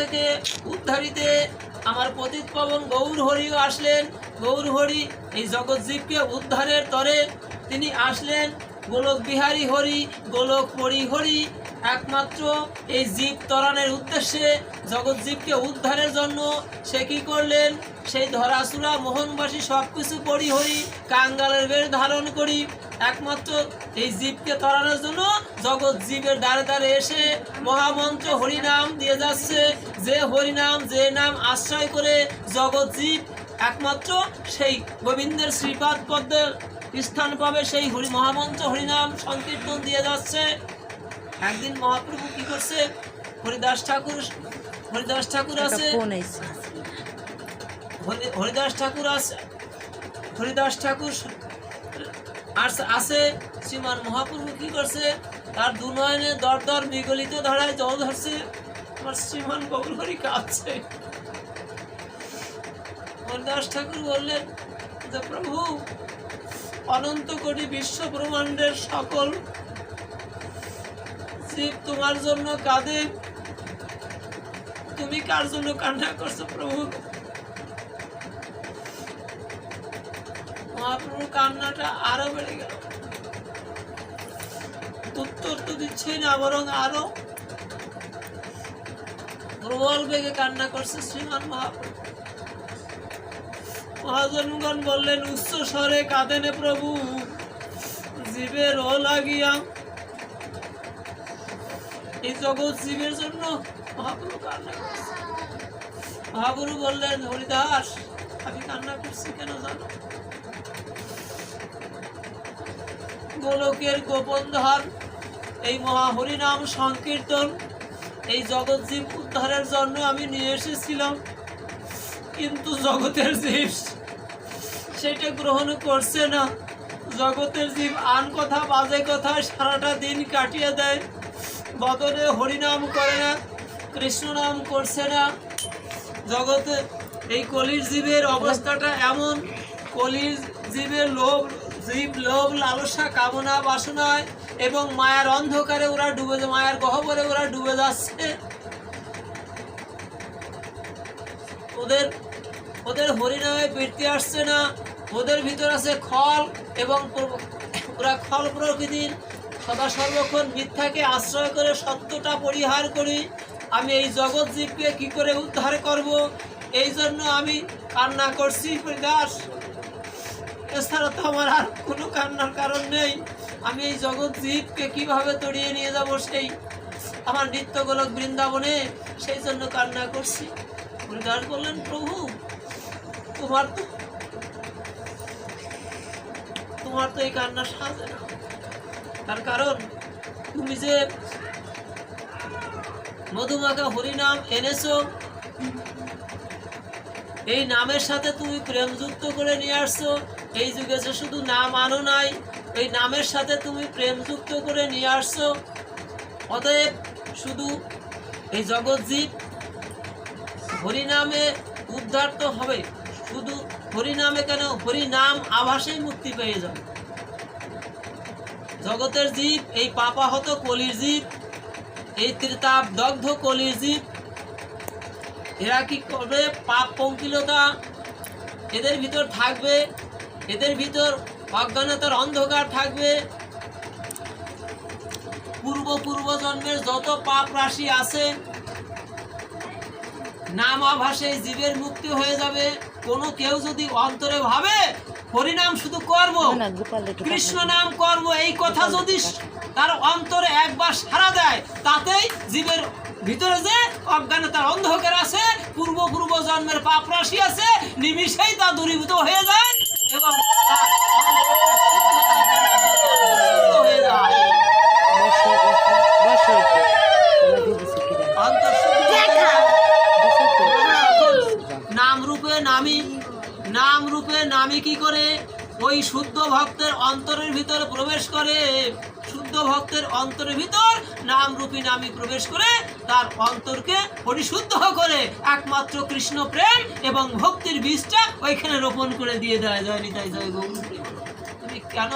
থেকে উদ্ধারিতে আমার পতিত পবন গৌর হরিও আসলেন। গৌর হরি এই জগৎজীবকে উদ্ধারের তরে তিনি আসলেন। গোলক বিহারী হরি, গোলক পরি হরি, একমাত্র এই জীব তরানের উদ্দেশ্যে জগৎজীবকে উদ্ধারের জন্য সে কি করলেন? সেই ধরাসুরা মোহনবাসী সব কিছু পড়ি হরি কাঙ্গালের বেশ ধারণ করি। একমাত্র এই জীবকে তরানোর জন্য জগৎ জীবের দ্বারে দ্বারে এসে মহামন্ত্র হরিনাম দিয়ে যাচ্ছে। যে হরিনাম যে নাম আশ্রয় করে জগৎ জীব একমাত্র সেই গোবিন্দের শ্রীপাদ পদ্মের স্থান পাবে সেই হরি মহামন্ত্র হরিনাম সংকীর্তন দিয়ে যাচ্ছে। একদিন মহাপ্রভু কি করছে? হরিদাস ঠাকুর হরিদাস ঠাকুর আছে। হরি- হরিদাস ঠাকুর আছে। হরিদাস ঠাকুর আছে শ্রীমান মহাপ্রভু কি করছে? তার দু নয়নে দর দর বিগলিত ধরায় জল ধরছে। আমার শ্রীমান গৌর হরি কাঁদছে। হরিদাস ঠাকুর বললেন, যে প্রভু, অনন্ত কোটি বিশ্ব ব্রহ্মাণ্ডের সকল জীব তোমার জন্য কাঁদে। তুমি কার জন্য কান্না করছ প্রভু? মহাপ্রভুর কান্নাটা আরও বেড়ে গেল। উত্তর তো দিচ্ছে না, বরং আরও প্রবল বেগে কান্না করছে শ্রীমান মহাপ্রভু। মহাজনগণ বললেন, উচ্চ স্বরে কাঁদেনে প্রভু জীবের ও লাগিয়া। এই জগৎ জীবের জন্য মহাপ্রভু কান্না করছে। মহাপ্রভু বললেন, হরিদাস, আমি কান্না করছি কেন জানো? গোলকের গোপন ধার। এই মহা হরিনাম সংকীর্তন, এই জগৎ জীব উদ্ধারের জন্য আমি নিয়ে এসেছিলাম। কিন্তু জগতের জীব সেটা গ্রহণ করছে না। জগতের জীব আন কথা, বাজে কথা সারাটা দিন কাটিয়ে দেয়। বদলে হরিনাম করে না, কৃষ্ণ নাম করছে না। জগতে এই কলির জীবের অবস্থাটা এমন, কলির জীবের লোভ জীব, লোভ, লালসা, কামনা, বাসনায় এবং মায়ার অন্ধকারে ওরা ডুবে মায়ার গহ্বরে ওরা ডুবে যাচ্ছে। ওদের ওদের হরিনামে বৃত্তি আসছে না, ওদের ভিতর আছে খল এবং ওরা খল প্রকৃতির সদা সর্বক্ষণ মিথ্যাকে আশ্রয় করে সত্যটা পরিহার করি। আমি এই জগৎ জীবকে কি করে উদ্ধার করব? এই জন্য আমি কান্না করছি দাস এছাড়া তো আমার আর কোনো কান্নার কারণ নেই। আমি এই জগৎ জীবকে কীভাবে তড়িয়ে নিয়ে যাব সেই আমার নিত্যগোলক বৃন্দাবনে, সেই জন্য কান্না করছি। হরিদাস বললেন প্রভু, তোমার তো তোমার তো এই কান্না সাজে না। তার কারণ, তুমি যে মধুমাখা হরিনাম এনেছো, এই নামের সাথে তুমি প্রেম যুক্ত করে নিয়ে আসছো এই যুগে যে শুধু নাম আনো নাই, এই নামের সাথে তুমি প্রেম যুক্ত করে নিয়ে আসছো। অতএব শুধু এই জগৎ জীব হরিনামে উদ্ধার তো হবে, শুধু হরিনামে কেন? হরিনাম আভাসেই মুক্তি পেয়ে যাবে। জগতের জীব, এই পাপাহত কলির জীব, এই ত্রিতাপ দগ্ধ কলির জীব, এরা কি করবে? পাপ পঙ্কিলতা এদের ভিতর থাকবে। এদের ভিতর অজ্ঞানতার অন্ধকার থাকবে। পূর্ব পূর্ব জন্মের যত পাপ রাশি আছে নাম আভাসে জীবের মুক্তি হয়ে যাবে। কোনো কেউ যদি অন্তরে ভাবে হরিনাম শুধু একটু কৃষ্ণ নাম কর্ম এই কথা যদি তার অন্তরে একবার সারা দেয় তাতেই জীবের ভিতরে যে অজ্ঞানতার অন্ধকার আছে পূর্ব পূর্ব জন্মের পাপ রাশি আছে নিমিষেই তা দূরীভূত হয়ে যায়। কি করে? ওই শুদ্ধ ভক্তের অন্তরের ভিতরে প্রবেশ করে। শুদ্ধ ভক্তের অন্তরের ভিতর নাম রূপী নামী প্রবেশ করে, তার অন্তরকে পরিশুদ্ধ করে একমাত্র কৃষ্ণ প্রেম এবং ভক্তির বীজটা ওইখানে রোপণ করে দিয়ে দেয়। জয় নিতাই, জয় গৌর। তুমি কেন